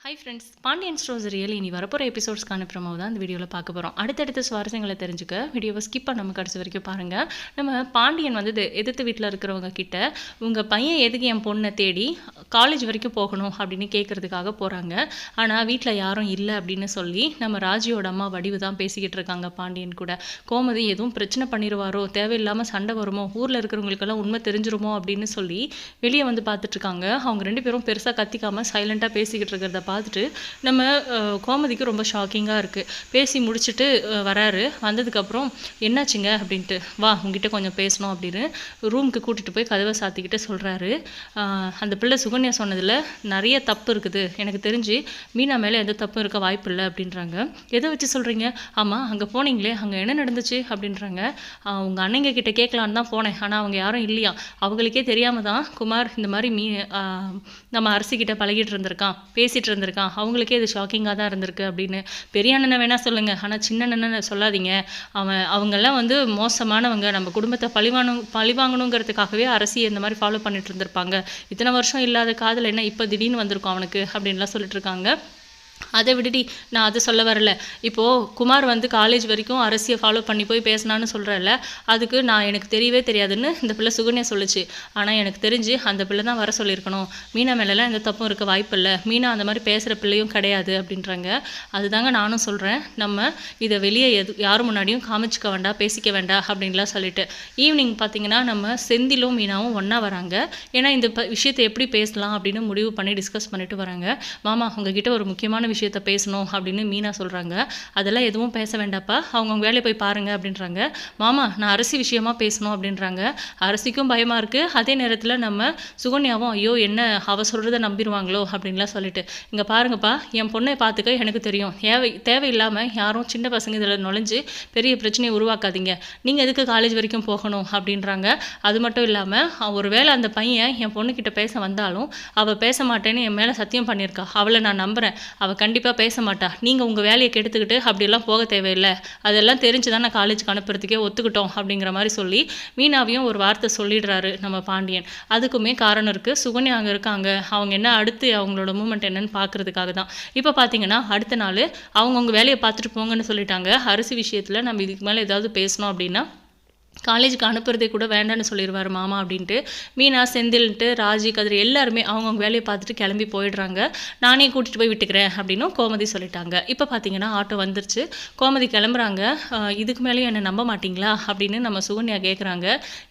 Hi friends Pandian stores real இனி வரப்போகிற எபிசோட்ஸ்க்கான promo தான் இந்த வீடியோவில் பார்க்க போகிறோம் அடுத்தடுத்த சுவாரஸ்யங்களை தெரிஞ்சுக்க வீடியோவை ஸ்கிப் பண்ணாமல் கடைசி வரைக்கும் பாருங்கள் நம்ம பாண்டியன் வந்து எதிர்த்து வீட்டில் இருக்கிறவங்க கிட்ட உங்கள் பையன் எதுக்கு என் பொண்ணை தேடி காலேஜ் வரைக்கும் போகணும்? அப்படின்னு கேட்குறதுக்காக போகிறாங்க ஆனால் வீட்டில் யாரும் இல்லை அப்படின்னு சொல்லி நம்ம ராஜியோட அம்மா வடிவு தான் பேசிக்கிட்டு இருக்காங்க பாண்டியன் கூட. கோமதி எதுவும் பிரச்சனை பண்ணிடுவாரோ தேவையில்லாமல் சண்டை வருமோ ஊரில் இருக்கிறவங்களுக்கெல்லாம் உண்மை தெரிஞ்சிருமோ அப்படின்னு சொல்லி வெளியே வந்து பார்த்துட்ருக்காங்க அவங்க ரெண்டு பேரும் பெருசாக கத்திக்காமல் சைலண்ட்டாக பேசிக்கிட்டு இருக்கிறத பார்த்துட்டு நம்ம கோமதிக்கு ரொம்ப ஷாக்கிங்காக இருக்குது பேசி முடிச்சுட்டு வராரு. வந்ததுக்கப்புறம் என்னாச்சுங்க அப்படின்ட்டு வா உங்ககிட்ட கொஞ்சம் பேசணும் அப்படின்னு ரூமுக்கு கூட்டிகிட்டு போய் கதவை சாத்திக்கிட்டு சொல்கிறாரு அந்த பிள்ளை சுகன்யா சொன்னதில் நிறைய தப்பு இருக்குது. எனக்கு தெரிஞ்சு மீனா மேலே எந்த தப்பும் இருக்க வாய்ப்பு இல்லை அப்படின்றாங்க. எதை வச்சு சொல்கிறீங்க ஆமாம் அங்கே போனீங்களே. அங்கே என்ன நடந்துச்சு? அப்படின்றாங்க. உங்கள் அண்ணங்க கிட்ட கேட்கலான்னு தான் போனேன். ஆனால் அவங்க யாரும் இல்லையா? அவங்களுக்கே தெரியாமல் தான் குமார் இந்த மாதிரி மீ நம்ம அரசிக்கிட்ட பழகிட்டு இருந்திருக்கான். பேசிகிட்டு இருந்திருக்கான். அவங்களுக்கே இது ஷாக்கிங்காக தான் இருந்திருக்கு அப்படின்னு. பெரிய அண்ணனை வேணால் சொல்லுங்கள் ஆனால் சின்ன அண்ணனை சொல்லாதீங்க. அவன் அவங்கெல்லாம் வந்து மோசமானவங்க. நம்ம குடும்பத்தை பழிவானு பழிவாங்கணுங்கிறதுக்காகவே அரசி இந்த மாதிரி ஃபாலோ பண்ணிட்டு இருந்திருப்பாங்க. இத்தனை வருஷம் இல்லாத காதல் என்ன இப்போ திடீர்னு வந்திருக்கும் அவனுக்கு? அப்படின்லாம் சொல்லிட்டு இருக்காங்க. அதை விடுடி நான் அதை சொல்ல வரல. இப்போது குமார் வந்து காலேஜ் வரைக்கும் அரசியை ஃபாலோ பண்ணி போய் பேசினான்னு சொல்கிறல்ல அதுக்கு நான் எனக்கு தெரியவே தெரியாதுன்னு இந்த பிள்ளை சுகன்யா சொல்லுச்சு. ஆனால் எனக்கு தெரிஞ்சு அந்த பிள்ளை தான் வர சொல்லியிருக்கணும். மீனா மேலெலாம் எந்த தப்பும் இருக்க வாய்ப்பு இல்லை. மீனா அந்த மாதிரி பேசுகிற பிள்ளையும் கிடையாது அப்படின்றாங்க. அதுதாங்க நானும் சொல்கிறேன் நம்ம இதை வெளியே எது யார் முன்னாடியும் காமிச்சிக்க வேண்டாம் பேசிக்க வேண்டாம் அப்படின்லாம் சொல்லிட்டு. ஈவினிங் பார்த்தீங்கன்னா நம்ம செந்திலும் மீனாவும் ஒன்றா வராங்க. ஏன்னா இந்த விஷயத்தை எப்படி பேசலாம் அப்படின்னு முடிவு பண்ணி டிஸ்கஸ் பண்ணிட்டு வராங்க. மாமா உங்ககிட்ட ஒரு முக்கியமான விஷயம் விஷயத்த பேசணும் அப்படின்னு மீனா சொல்கிறாங்க அதெல்லாம் எதுவும் பேச வேண்டாப்பா அவங்கவுங்க வேலையை போய் பாருங்க அப்படின்றாங்க. மாமா நான் அரிசி விஷயமா பேசணும் அப்படின்றாங்க. அரிசிக்கும் பயமாக இருக்குது அதே நேரத்தில் நம்ம சுகன்யாவும் ஐயோ என்ன அவ சொல்கிறத நம்பிடுவாங்களோ? அப்படின்லாம் சொல்லிட்டு இங்கே பாருங்கப்பா என் பொண்ணை பார்த்துக்க எனக்கு தெரியும். தேவை தேவையில்லாமல் யாரும் சின்ன பசங்க இதில் நுழைஞ்சு பெரிய பிரச்சனையை உருவாக்காதீங்க. நீங்கள் எதுக்கு காலேஜ் வரைக்கும் போகணும்? அப்படின்றாங்க. அது மட்டும் இல்லாமல் ஒரு வேளை அந்த பையன் என் பொண்ணுக்கிட்ட பேச வந்தாலும் அவள் பேச மாட்டேன்னு என் மேலே சத்தியம் பண்ணியிருக்கா. அவளை நான் நம்புகிறேன் அவள் கண்டிப்பாக பேச மாட்டா நீங்கள் உங்கள் வேலையை கெடுத்துக்கிட்டு அப்படியெல்லாம் போக தேவையில்லை. அதெல்லாம் தெரிஞ்சு தான் நான் காலேஜுக்கு அனுப்புறதுக்கே ஒத்துக்கிட்டோம் அப்படிங்கிற மாதிரி சொல்லி மீனாவையும் ஒரு வார்த்தை சொல்லிடுறாரு நம்ம பாண்டியன். அதுக்குமே காரணம் இருக்குது சுகன்யா அங்கே இருக்காங்க. அவங்க என்ன அடுத்து அவங்களோட மூமெண்ட் என்னன்னு பார்க்கறதுக்காக தான். இப்போ பார்த்தீங்கன்னா அடுத்த நாள் அவங்கவுங்க வேலையை பார்த்துட்டு போங்கன்னு சொல்லிட்டாங்க. அரிசி விஷயத்தில் நம்ம இதுக்கு மேலே ஏதாவது பேசணும் அப்படின்னா காலேஜுக்கு அனுப்புறதே கூட வேண்டாம்னு சொல்லிடுவார் மாமா அப்படின்ட்டு. மீனா செந்தில்ன்ட்டு ராஜி கதிர் எல்லாருமே அவங்கவுங்க வேலையை பார்த்துட்டு கிளம்பி போயிடுறாங்க. நானே கூட்டிகிட்டு போய் விட்டுக்கிறேன் அப்படின்னும் கோமதி சொல்லிட்டாங்க. இப்போ பார்த்தீங்கன்னா ஆட்டோ வந்துருச்சு. கோமதி கிளம்புறாங்க. இதுக்கு மேலேயும் என்னை நம்ப மாட்டிங்களா அப்படின்னு நம்ம சுகன்யா கேட்குறாங்க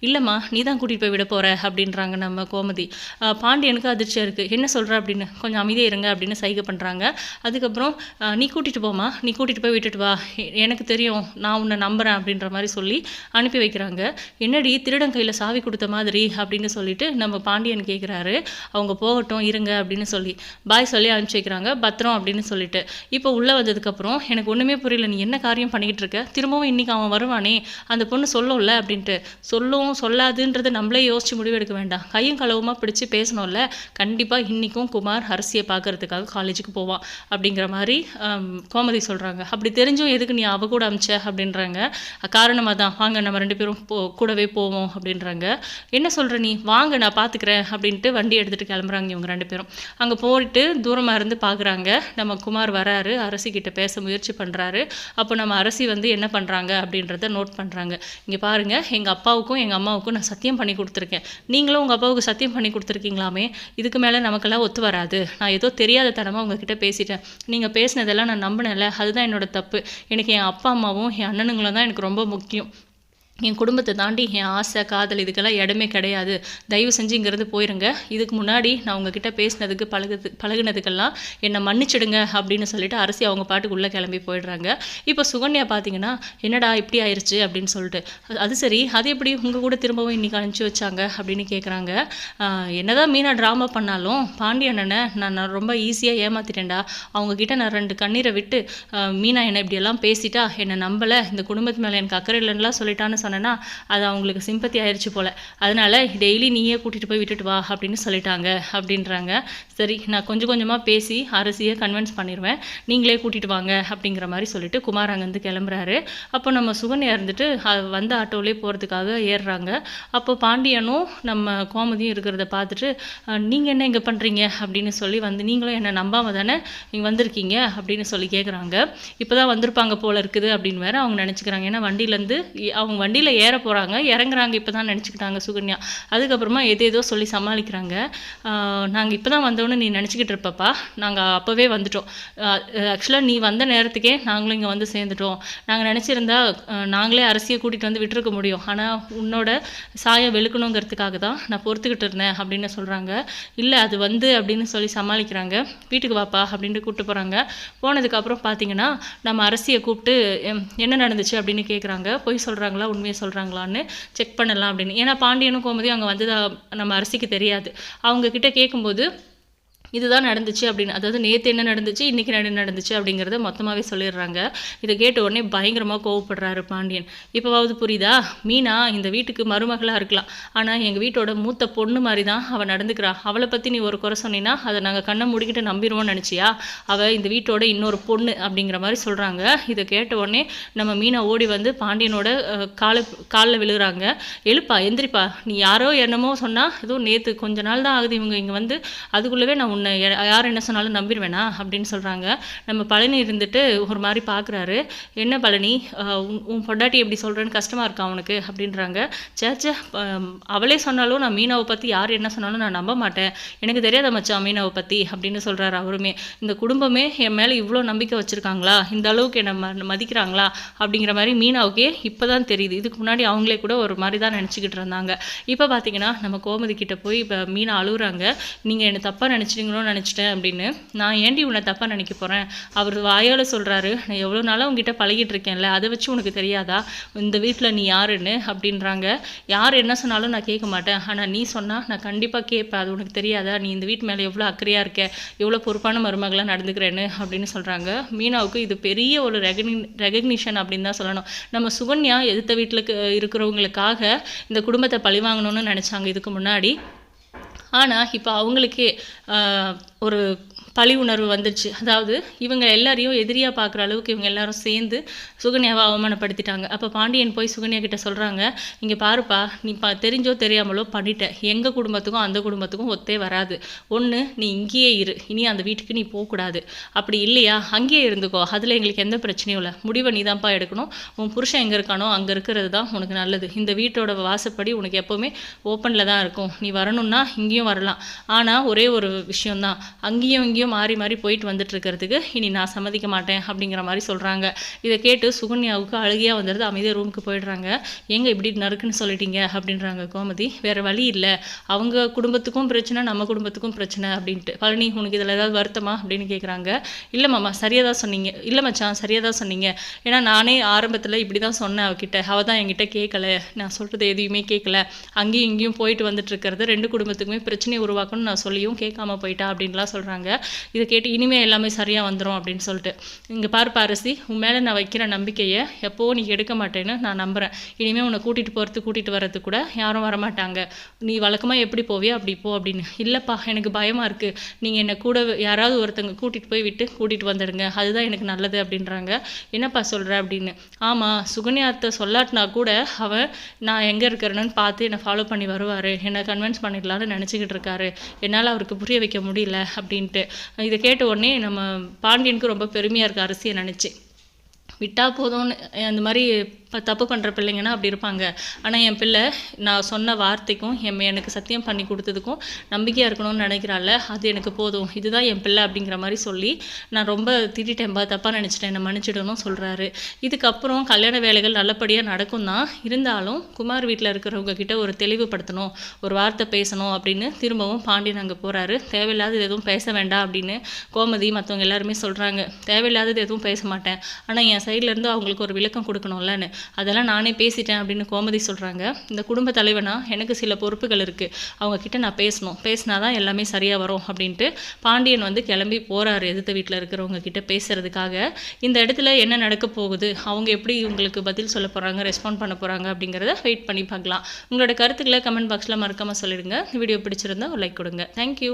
இல்லைம்மா நீ தான் கூட்டிகிட்டு போய் விட போகிற அப்படின்றாங்க நம்ம கோமதி. பாண்டியனுக்கு அதிர்ச்சியாக இருக்குது என்ன சொல்கிற அப்படின்னு. கொஞ்சம் அமைதியாக இருங்க அப்படின்னு சைகை பண்ணுறாங்க அதுக்கப்புறம் நீ கூட்டிகிட்டு போமா நீ கூட்டிகிட்டு போய் விட்டுட்டு வா. எனக்கு தெரியும் நான் உன்னை நம்புகிறேன் அப்படின்ற மாதிரி சொல்லி அனுப்பி கேட்குறாங்க என்னடி திருடன் கையில் சாவி கொடுத்த மாதிரி அப்படின்னு சொல்லிட்டு நம்ம பாண்டியன் கேட்குறாரு அவங்க போகட்டும் இருங்க அப்படின்னு சொல்லி. பாய் சொல்லி அனுப்பிச்சி வைக்கிறாங்க. பத்திரம் அப்படின்னு சொல்லிட்டு. இப்போ உள்ளே வந்ததுக்கப்புறம் எனக்கு ஒன்றுமே புரியல. நீ என்ன காரியம் பண்ணிக்கிட்டு இருக்க? திரும்பவும் இன்றைக்கி அவன் வருவானே. அந்த பொண்ணு சொல்லும்ல அப்படின்ட்டு. சொல்லும் சொல்லாதுன்றதை நம்மளே யோசிச்சு முடிவெடுக்க வேண்டாம். கையும் களவுமாக பிடிச்சி பேசணும்ல. கண்டிப்பாக இன்றைக்கும் குமார் அரசியை பார்க்கறதுக்காக காலேஜுக்கு போவான் அப்படிங்கிற மாதிரி கோமதி சொல்கிறாங்க அப்படி தெரிஞ்சும் எதுக்கு நீ அவ கூட அமிச்ச அப்படின்றாங்க. காரணமாக தான் வாங்க நம்ம ரெண்டு பேரும் போ கூடவே போவோம் அப்படின்றாங்க. என்ன சொல்கிற நீ? வாங்க நான் பார்த்துக்கிறேன் அப்படின்ட்டு வண்டி எடுத்துகிட்டு கிளம்புறாங்க இவங்க ரெண்டு பேரும். அங்கே போயிட்டு தூரமாக இருந்து பார்க்குறாங்க நம்ம குமார் வராரு. அரசி கிட்ட பேச முயற்சி பண்ணுறாரு அப்போ நம்ம அரசி வந்து என்ன பண்ணுறாங்க அப்படின்றத நோட் பண்ணுறாங்க இங்கே பாருங்கள் எங்கள் அப்பாவுக்கும் எங்கள் அம்மாவுக்கும் நான் சத்தியம் பண்ணி கொடுத்துருக்கேன். நீங்களும் உங்கள் அப்பாவுக்கு சத்தியம் பண்ணி கொடுத்துருக்கீங்களாமே? இதுக்கு மேலே நமக்கெல்லாம் ஒத்து வராது. நான் ஏதோ தெரியாத தனமாக உங்ககிட்ட பேசிட்டேன். நீங்கள் பேசினதெல்லாம் நான் நம்பினேன்ல. அதுதான் என்னோட தப்பு. எனக்கு என் அப்பா அம்மாவும் என் அண்ணனுங்களும் தான் எனக்கு ரொம்ப முக்கியம். என் குடும்பத்தை தாண்டி என் ஆசை காதல் இதுக்கெல்லாம் இடமே கிடையாது. தயவு செஞ்சு இங்கேருந்து போயிருங்க. இதுக்கு முன்னாடி நான் உங்ககிட்ட பேசினதுக்கு பழகுது பழகுனதுக்கெல்லாம் என்னை மன்னிச்சிடுங்க அப்படின்னு சொல்லிட்டு அரசி அவங்க பாட்டுக்குள்ளே கிளம்பி போயிடுறாங்க. இப்போ சுகன்யா பார்த்தீங்கன்னா என்னடா இப்படி ஆயிடுச்சு அப்படின்னு சொல்லிட்டு. அது- அது சரி அது எப்படி? உங்கள் கூட திரும்பவும் இன்றைக்கி அனுப்பிச்சி வச்சாங்க? அப்படின்னு கேட்குறாங்க என்னதான் மீனா ட்ராமா பண்ணாலும் பாண்டியண்ணனை நான் நான் ரொம்ப ஈஸியாக ஏமாத்திட்டேன்டா. அவங்கக்கிட்ட நான் ரெண்டு கண்ணீரை விட்டு மீனா என்னை இப்படியெல்லாம் பேசிட்டா என்னை நம்பலை. இந்த குடும்பத்து மேலே எனக்கு அக்கறை இல்லைன்னா சொல்லிட்டான்னு சொன்னேன்னா அது அவங்களுக்கு சிம்பத்தி ஆயிடுச்சு போல். அதனால் டெய்லி நீயே கூட்டிகிட்டு போய் விட்டுட்டு வா அப்படின்னு சொல்லிட்டாங்க அப்படின்றாங்க. சரி நான் கொஞ்சம் கொஞ்சமாக பேசி அரசியை கன்வின்ஸ் பண்ணிடுவேன் நீங்களே கூட்டிகிட்டு வாங்க அப்படிங்கிற மாதிரி சொல்லிட்டு குமார் அங்கேருந்து கிளம்புறாரு. அப்போ நம்ம சுகன்யா இருந்துட்டு வந்த ஆட்டோவிலே போகிறதுக்காக ஏறுறாங்க. அப்போ பாண்டியனும் நம்ம கோமதியும் இருக்கிறத பார்த்துட்டு நீங்கள் என்ன இங்கே பண்ணுறீங்க அப்படின்னு சொல்லி வந்து நீங்களும் என்னை நம்பாமல் தானே இங்கே வந்திருக்கீங்க? அப்படின்னு சொல்லி கேட்குறாங்க இப்போ தான் வந்திருப்பாங்க போல இருக்குது அப்படின்னு வேற அவங்க நினச்சிக்கிறாங்க. ஏன்னா வண்டியிலேருந்து அவங்க வண்டி வண்டியில் ஏற போகிறாங்க இறங்குறாங்க இப்போ தான் நினச்சிக்கிட்டாங்க சுகன்யா. அதுக்கப்புறமா எதேதோ சொல்லி சமாளிக்கிறாங்க. நாங்கள் இப்போ தான் வந்தோன்னு நீ நினச்சிக்கிட்டு இருப்பப்பா. நாங்கள் அப்போவே வந்துட்டோம். ஆக்சுவலாக நீ வந்த நேரத்துக்கே நாங்களும் இங்கே வந்து சேர்ந்துட்டோம். நாங்கள் நினச்சிருந்தா நாங்களே அரசியை கூட்டிகிட்டு வந்து விட்டுருக்க முடியும். ஆனால் உன்னோட சாயம் வெளுக்கணுங்கிறதுக்காக தான் நான் பொறுத்துக்கிட்டு இருந்தேன் அப்படின்னு சொல்கிறாங்க இல்லை அது வந்து அப்படின்னு சொல்லி சமாளிக்கிறாங்க. வீட்டுக்கு வாப்பா அப்படின்ட்டு கூப்பிட்டு போகிறாங்க போனதுக்கப்புறம் பார்த்தீங்கன்னா நம்ம அரசியை கூப்பிட்டு எம், என்ன நடந்துச்சு? அப்படின்னு கேட்குறாங்க பொய் சொல்கிறாங்களா உண்மை உண்மையை சொல்கிறாங்களான்னு செக் பண்ணலாம் அப்படின்னு. ஏன்னா பாண்டியனும் கோமதியும் அங்கே வந்ததா நம்ம அரசிக்கு தெரியாது. அவங்க கிட்ட கேட்கும்போது இதுதான் நடந்துச்சு அப்படின்னு அதாவது நேற்று என்ன நடந்துச்சு இன்றைக்கி என்ன நடந்துச்சு அப்படிங்கிறத மொத்தமாகவே சொல்லிடுறாங்க. இதை கேட்ட உடனே பயங்கரமாக கோவப்படுறாரு பாண்டியன். இப்போவாவது புரியுதா? மீனா இந்த வீட்டுக்கு மருமகளாக இருக்கலாம். ஆனால் எங்கள் வீட்டோட மூத்த பொண்ணு மாதிரி தான் அவள் நடந்துக்கிறா. அவளை பற்றி நீ ஒரு குறை சொன்னீன்னா அதை நாங்கள் கண்ணை மூடிக்கிட்டு நம்பிடுவோம்னு நினச்சியா? அவள் இந்த வீட்டோட இன்னொரு பொண்ணு அப்படிங்கிற மாதிரி சொல்கிறாங்க இதை கேட்ட உடனே நம்ம மீனா ஓடி வந்து பாண்டியனோட காலை காலில் விழுகிறாங்க. எழுப்பா எந்திரிப்பா. நீ யாரோ என்னமோ சொன்னால் ஏதோ நேற்று கொஞ்ச நாள் தான் ஆகுது இவங்க இங்கே வந்து. அதுக்குள்ளவே நான் உன்னை யார் என்ன சொன்னாலும் நம்பிடுவேனா? அப்படின்னு சொல்கிறாங்க நம்ம பழனி இருந்துட்டு ஒரு மாதிரி பார்க்குறாரு என்ன பழனி? உன் உன் பொண்டாட்டி எப்படி சொல்கிறேன்னு கஷ்டமாக இருக்கா அவனுக்கு அப்படின்றாங்க. சேச்சே அவளே சொன்னாலும் நான் மீனாவை பற்றி யார் என்ன சொன்னாலும் நான் நம்ப மாட்டேன். எனக்கு தெரியாத மச்சான் மீனாவை பற்றி அப்படின்னு சொல்கிறாரு அவருமே. இந்த குடும்பமே என் மேலே இவ்வளோ நம்பிக்கை வச்சுருக்காங்களா? இந்த அளவுக்கு என்னை ம மதிக்கிறாங்களா? அப்படிங்கிற மாதிரி மீனாவுக்கே இப்போ தான் தெரியுது. இதுக்கு முன்னாடி அவங்களே கூட ஒரு மாதிரி தான் நினச்சிக்கிட்டு இருந்தாங்க. இப்போ பார்த்தீங்கன்னா நம்ம கோமதி கிட்டே போய் இப்போ மீனா அழுகுறாங்க நீங்கள் என்னை தப்பாக நினச்சிட்டீங்களோன்னு நினச்சிட்டேன் அப்படின்னு. நான் ஏன்டி உன்னை தப்பாக நினைக்க போகிறேன் அவர் வாயால் சொல்கிறாரு நான் எவ்வளோ நாளாக உங்ககிட்ட பழகிட்டு இருக்கேன்ல? அதை வச்சு உனக்கு தெரியாதா? இந்த வீட்டில் நீ யாருன்னு அப்படின்றாங்க. யார் என்ன சொன்னாலும் நான் கேட்க மாட்டேன். ஆனால் நீ சொன்னால் நான் கண்டிப்பாக கேட்பேன். அது உனக்கு தெரியாதா? நீ இந்த வீட்டு மேலே எவ்வளோ அக்கறையாக இருக்க? எவ்வளோ பொறுப்பான மருமகளாக நடந்துக்கிறேன்னு அப்படின்னு சொல்கிறாங்க மீனாவுக்கு இது பெரிய ஒரு ரெகனி ரெகக்னிஷன் அப்படின்னு தான் சொல்லணும். நம்ம சுகன்யா எதிர்த்த வீட்டில் இருக்கிறவங்களுக்காக இந்த குடும்பத்தை பழிவாங்கணும்னு நினச்சாங்க. இதுக்கு முன்னாடி ஆனால் இப்போ அவங்களுக்கு ஒரு பழி உணர்வு வந்துடுச்சு அதாவது இவங்க எல்லாரையும் எதிரியாக பார்க்குற அளவுக்கு இவங்க எல்லாரும் சேர்ந்து சுகன்யாவை அவமானப்படுத்திட்டாங்க. அப்போ பாண்டியன் போய் சுகன்யா கிட்ட சொல்கிறாங்க இங்கே பாருப்பா நீ பா தெரிஞ்சோ தெரியாமலோ பண்ணிட்ட. எங்கள் குடும்பத்துக்கும் அந்த குடும்பத்துக்கும் ஒத்தே வராது. ஒன்று நீ இங்கேயே இரு. இனி அந்த வீட்டுக்கு நீ போகக்கூடாது. அப்படி இல்லையா? அங்கேயே இருந்துக்கோ. அதில் எங்களுக்கு எந்த பிரச்சனையும் இல்லை. முடிவை நீ தான்ப்பா எடுக்கணும். உன் புருஷன் எங்கே இருக்கானோ அங்கே இருக்கிறது தான் உனக்கு நல்லது. இந்த வீட்டோட வாசப்படி உனக்கு எப்போவுமே ஓப்பனில் தான் இருக்கும். நீ வரணும்னா இங்கேயும் வரலாம். ஆனால் ஒரே ஒரு விஷயம்தான். அங்கேயும் இங்கேயும் மாறி மாறி போயிட்டு வந்துட்டு இருக்கிறதுக்கு இனி நான் சம்மதிக்க மாட்டேன் அப்படிங்கிற மாதிரி சொல்கிறாங்க இதை கேட்டு சுகன்யாவுக்கு அழுகையாக வந்துடுது. அமைதியாக ரூமுக்கு போயிடுறாங்க. எங்கே இப்படி நறுக்குன்னு சொல்லிட்டீங்க? அப்படின்றாங்க கோமதி. வேறு வழி இல்லை. அவங்க குடும்பத்துக்கும் பிரச்சனை நம்ம குடும்பத்துக்கும் பிரச்சனை அப்படின்ட்டு. பழனி உனக்கு இதில் ஏதாவது வருத்தமா? அப்படின்னு கேட்குறாங்க இல்லை மாமா சரியாக தான் சொன்னீங்க. இல்லை மச்சான் சரியாக தான் சொன்னீங்க. ஏன்னா நானே ஆரம்பத்தில் இப்படி தான் சொன்னேன் அவகிட்ட. அவள் தான் என்கிட்ட கேட்கல நான் சொல்கிறது எதையுமே கேட்கல அங்கேயும் இங்கேயும் போயிட்டு வந்துட்டு இருக்கிறது ரெண்டு குடும்பத்துக்குமே பிரச்சனையை உருவாக்கணும்னு நான் சொல்லியும் கேட்காம போயிட்டா அப்படின்லாம் சொல்கிறாங்க இதை கேட்டு இனிமேல் எல்லாமே சரியாக வந்துடும் அப்படின்னு சொல்லிட்டு. இங்கே பாரு பாரசி உன் மேலே நான் வைக்கிற நம்பிக்கையை எப்போவும் நீ எடுக்க மாட்டேன்னு நான் நம்புகிறேன் இனிமேல் உன்னை கூட்டிகிட்டு போகிறது கூட்டிகிட்டு வர்றது கூட யாரும் வரமாட்டாங்க நீ வழக்கமாக எப்படி போவியோ அப்படி போ அப்படின்னு. இல்லைப்பா எனக்கு பயமாக இருக்குது நீங்கள் என்னை கூட யாராவது ஒருத்தங்க கூட்டிகிட்டு போய் விட்டு கூட்டிகிட்டு வந்துடுங்க. அதுதான் எனக்கு நல்லது அப்படின்றாங்க. என்னப்பா சொல்கிற அப்படின்னு. ஆமாம் சுகன்யாத்தை சொல்லாட்டினா கூட அவன் நான் எங்கே இருக்கிறேன்னு பார்த்து என்னை ஃபாலோ பண்ணி வருவார். என்னை கன்வின்ஸ் பண்ணிடலான்னு நினச்சிக்கிட்டு இருக்காரு. என்னால் அவருக்கு புரிய வைக்க முடியல அப்படின்ட்டு. இதை கேட்ட உடனே நம்ம பாண்டியனுக்கு ரொம்ப பெருமையாக இருக்குது அரசியை நினச்சி. விட்டால் போதும்னு அந்த மாதிரி இப்போ தப்பு பண்ணுற பிள்ளைங்கன்னா அப்படி இருப்பாங்க. ஆனால் என் பிள்ளை நான் சொன்ன வார்த்தைக்கும் என் எனக்கு சத்தியம் பண்ணி கொடுத்ததுக்கும் நம்பிக்கையாக இருக்கணும்னு நினைக்கிறாள் அது எனக்கு போதும். இதுதான் என் பிள்ளை அப்படிங்கிற மாதிரி சொல்லி நான் ரொம்ப திட்டேன்பா தப்பாக நினச்சிட்டேன். என்னை மன்னிச்சிடணும் சொல்கிறாரு இதுக்கப்புறம் கல்யாண வேலைகள் நல்லபடியாக நடக்கும் தான் இருந்தாலும் குமார் வீட்டில் இருக்கிறவங்க கிட்ட ஒரு தெளிவுபடுத்தணும். ஒரு வார்த்தை பேசணும் அப்படின்னு திரும்பவும் பாண்டியன் அங்கே போகிறாரு தேவையில்லாதது எதுவும் பேச வேண்டாம் அப்படின்னு கோமதி மற்றவங்க எல்லாருமே சொல்கிறாங்க தேவையில்லாதது எதுவும் பேச மாட்டேன். ஆனால் என் சைட்லேருந்து அவங்களுக்கு ஒரு விளக்கம் கொடுக்கணும்லன்னு. அதெல்லாம் நானே பேசிட்டேன் அப்படின்னு கோமதி சொல்கிறாங்க இந்த குடும்ப தலைவனா எனக்கு சில பொறுப்புகள் இருக்குது அவங்கக்கிட்ட நான் பேசணும். பேசினா தான் எல்லாமே சரியாக வரும் அப்படின்ட்டு பாண்டியன் வந்து கிளம்பி போகிறாரு எதிர்த்த வீட்டில் இருக்கிறவங்க கிட்ட பேசுகிறதுக்காக இந்த இடத்துல என்ன நடக்க போகுது? அவங்க எப்படி உங்களுக்கு பதில் சொல்ல போகிறாங்க ரெஸ்பாண்ட் பண்ண போகிறாங்க அப்படிங்கிறத வெயிட் பண்ணி பார்க்கலாம். உங்களோட கருத்துக்களை கமெண்ட் பாக்ஸில் மறக்காமல் சொல்லிடுங்க. வீடியோ பிடிச்சிருந்தா ஒரு லைக் கொடுங்க. தேங்க்யூ